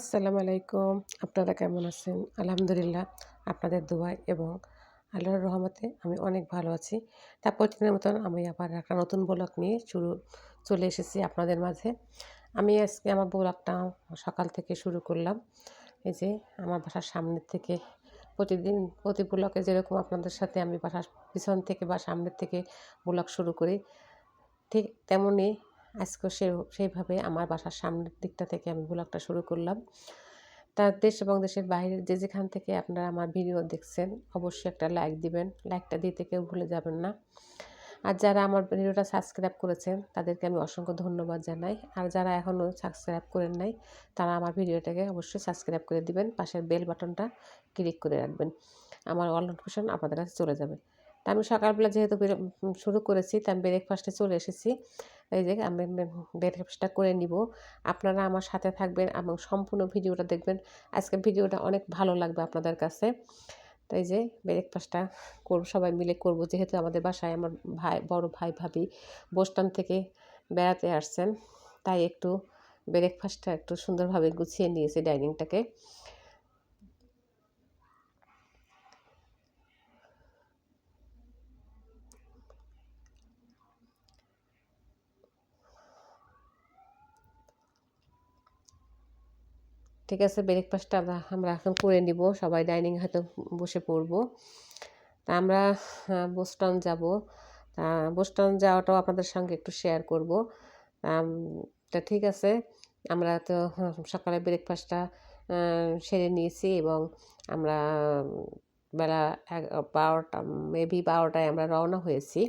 আসসালামু আলাইকুম। আপনারা কেমন আছেন? আলহামদুলিল্লাহ, আপনাদের দোয়ায় এবং আল্লাহর রহমতে আমি অনেক ভালো আছি। তা প্রতিদিনের মতন আমি আবার একটা নতুন ব্লগ নিয়ে শুরু, চলে এসেছি আপনাদের মাঝে। আমি আজকে আমার ব্লগটা সকাল থেকে শুরু করলাম। এই যে আমার বাসার সামনের থেকে প্রতিদিন প্রতি ব্লকে যেরকম আপনাদের সাথে আমি বাসার পিছন থেকে বা সামনের থেকে ব্লগ শুরু করি, ঠিক তেমনই আজকেও সে, সেইভাবে আমার বাসার সামনের দিকটা থেকে আমি ব্লগটা শুরু করলাম। তার দেশ এবং দেশের বাইরের যে যেখান থেকে আপনারা আমার ভিডিও দেখছেন, অবশ্যই একটা লাইক দিবেন। লাইকটা দিতে কেউ ভুলে যাবেন না। আর যারা আমার ভিডিওটা সাবস্ক্রাইব করেছেন, তাদেরকে আমি অসংখ্য ধন্যবাদ জানাই। আর যারা এখনও সাবস্ক্রাইব করেন নাই, তারা আমার ভিডিওটাকে অবশ্যই সাবস্ক্রাইব করে দিবেন। পাশের বেল বাটনটা ক্লিক করে রাখবেন। আমার অল নোটিফিকেশন আপনাদের কাছে চলে যাবে। তা আমি সকালবেলা যেহেতু শুরু করেছি, তা আমি ব্রেকফাস্টে চলে এসেছি। এই যে আমি ব্রেকফাস্টটা করে নিব। আপনারা আমার সাথে থাকবেন এবং সম্পূর্ণ ভিডিওটা দেখবেন। আজকে ভিডিওটা অনেক ভালো লাগবে আপনাদের কাছে। তাই যে ব্রেকফাস্টটা করব, সবাই মিলে করব। যেহেতু আমাদের বাসায় আমার ভাই, বড় ভাই, ভাবি বোস্টান থেকে বেড়াতে আসছেন, তাই একটু ব্রেকফাস্টটা একটু সুন্দরভাবে গুছিয়ে নিয়েছি ডাইনিংটাকে। ঠিক আছে ব্রেকফাস্টটা আমরা এখন করে নিব। সবাই ডাইনিং হয়তো বসে পড়ব। তা আমরা বোস্টন যাব। তা বোস্টন যাওয়াটাও আপনাদের সঙ্গে একটু শেয়ার করব। তা ঠিক আছে, আমরা তো সকালে ব্রেকফাস্টটা সেরে নিয়েছি এবং আমরা বেলা বারোটা মেবি বারোটায় আমরা রওনা হয়েছি।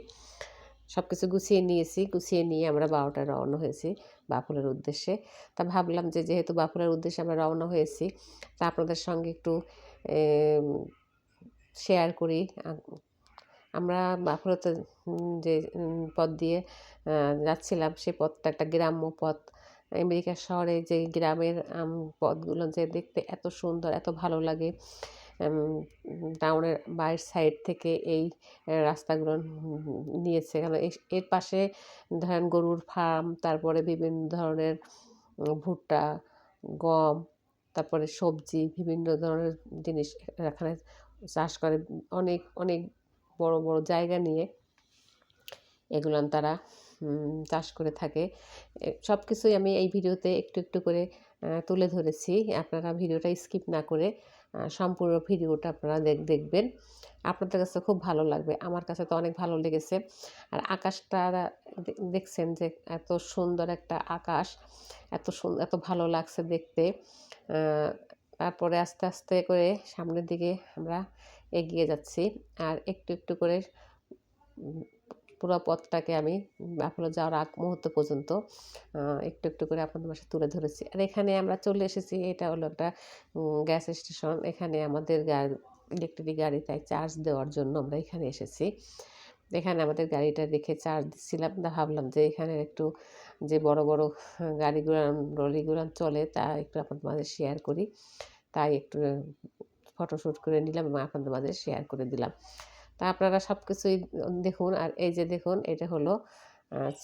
সব কিছু গুছিয়ে নিয়েছি, গুছিয়ে নিয়ে আমরা বারোটায় রওনা হয়েছি বাফুলের উদ্দেশ্যে। তা ভাবলাম যে যেহেতু বাফুলের উদ্দেশ্যে আমরা রওনা হয়েছি, তা আপনাদের সঙ্গে একটু শেয়ার করি। আমরা বাফুলতে যে পথ দিয়ে যাচ্ছিলাম সেই পথটা একটা গ্রাম্য পথ। আমেরিকা শহরে যে গ্রামের পথগুলো যে দেখতে এত সুন্দর, এত ভালো লাগে। টাউনের বাইরের সাইড থেকে এই রাস্তাগুলো নিয়েছে কারণ এর পাশে ধরেন গরুর ফার্ম, তারপরে বিভিন্ন ধরনের ভুট্টা, গম, তারপরে সবজি, বিভিন্ন ধরনের জিনিস এখানে চাষ করে। অনেক অনেক বড় বড় জায়গা নিয়ে এগুলো তারা চাষ করে থাকে। সব কিছুই আমি এই ভিডিওতে একটু একটু করে তুলে ধরেছি। আপনারা ভিডিওটা স্কিপ না করে সম্পূর্ণ ভিডিওটা আপনারা দেখ, দেখবেন। আপনাদের কাছে খুব ভালো লাগবে। আমার কাছে তো অনেক ভালো লেগেছে। আর আকাশটা দেখছেন যে এত সুন্দর একটা আকাশ, এত সুন্দর এত ভালো লাগছে দেখতে। তারপরে আস্তে আস্তে করে সামনের দিকে আমরা এগিয়ে যাচ্ছি। আর একটু একটু করে পুরো পথটাকে আমি আপনার যাওয়ার আগ মুহূর্ত পর্যন্ত একটু একটু করে আপনাদের পাশে তুলে ধরেছি। আর এখানে আমরা চলে এসেছি, এটা হলো একটা গ্যাস স্টেশন এখানে আমাদের ইলেকট্রিক গাড়ি তাই চার্জ দেওয়ার জন্য আমরা এখানে এসেছি। এখানে আমাদের গাড়িটা রেখে চার্জ দিচ্ছিলাম। তা ভাবলাম যে এখানে একটু যে বড় বড় গাড়িগুলো লরিগুলো চলে তা একটু আপনাদের মাঝে শেয়ার করি। তাই একটু ফটোশ্যুট করে নিলাম এবং আপনাদের মাঝে শেয়ার করে দিলাম। তা আপনারা সব কিছুই দেখুন আর এই যে দেখুন, এটা হলো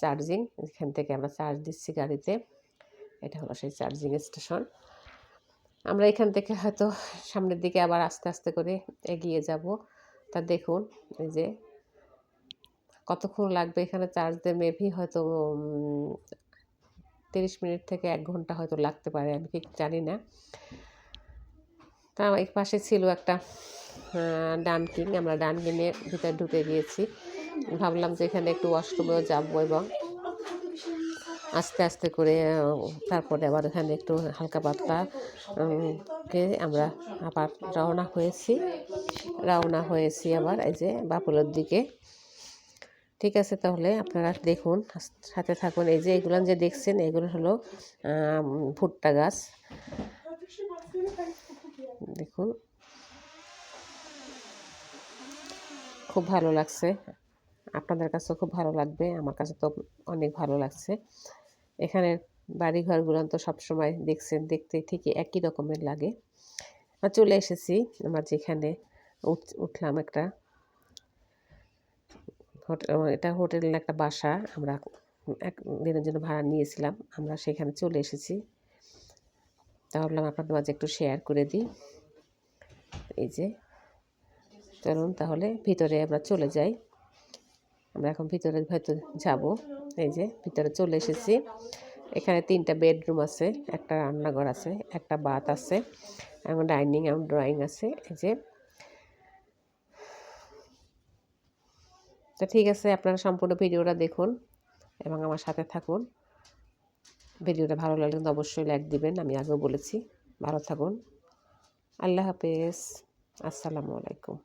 চার্জিং। এখান থেকে আমরা চার্জ দিচ্ছি গাড়িতে। এটা হলো সেই চার্জিং স্টেশন। আমরা এখান থেকে হয়তো সামনের দিকে আবার আস্তে আস্তে করে এগিয়ে যাব। তা দেখুন, এই যে কতক্ষণ লাগবে এখানে চার্জ দিয়ে? মেবি হয়তো তিরিশ মিনিট থেকে এক ঘণ্টা হয়তো লাগতে পারে, আমি ঠিক জানি না। তা এই পাশে ছিল একটা ডানকিং আমরা ডানকিংয়ের ভিতরে ঢুকে গিয়েছি। ভাবলাম যে এখানে একটু ওয়াশরুমেও যাব এবং আস্তে আস্তে করে তারপরে আবার এখানে একটু হালকা পাতলা কে আমরা আবার রওনা হয়েছি। রওনা হয়েছি আবার এই যে বাপুলের দিকে। ঠিক আছে তাহলে আপনারা দেখুন, সাথে থাকুন। এই যে এগুলো যে দেখছেন, এগুলো হলো ভুট্টা গাছ। দেখুন। খুব ভালো লাগছে। আপনাদের কাছেও খুব ভালো লাগবে, আমার কাছে তো অনেক ভালো লাগছে। এখানে বাড়িঘরগুলো তো সবসময় দেখছেন, দেখতে ঠিকই একই রকমের লাগে। চলে এসেছি আমার যেখানে উঠলাম একটা হোটেল এটা হোটেলের একটা বাসা, আমরা এক দিনের জন্য ভাড়া নিয়েছিলাম, আমরা সেখানে চলে এসেছি। তা ভাবলাম আপনাদের মাঝে একটু শেয়ার করে দিই। এই যে চলুন তাহলে ভিতরে আমরা চলে যাই। আমরা এখন ভিতরে হয়তো যাব। এই যে ভিতরে চলে এসেছি। এখানে তিনটা বেডরুম আছে, একটা রান্নাঘর আছে, একটা বাথ আছে, এবং ডাইনিং এবং ড্রয়িং আছে। এই যে। তো ঠিক আছে, আপনারা সম্পূর্ণ ভিডিওটা দেখুন এবং আমার সাথে থাকুন। ভিডিওটা ভালো লাগলে কিন্তু অবশ্যই লাইক দিবেন, আমি আগেও বলেছি। ভালো থাকুন। আল্লাহ হাফেজ। আসসালামু আলাইকুম।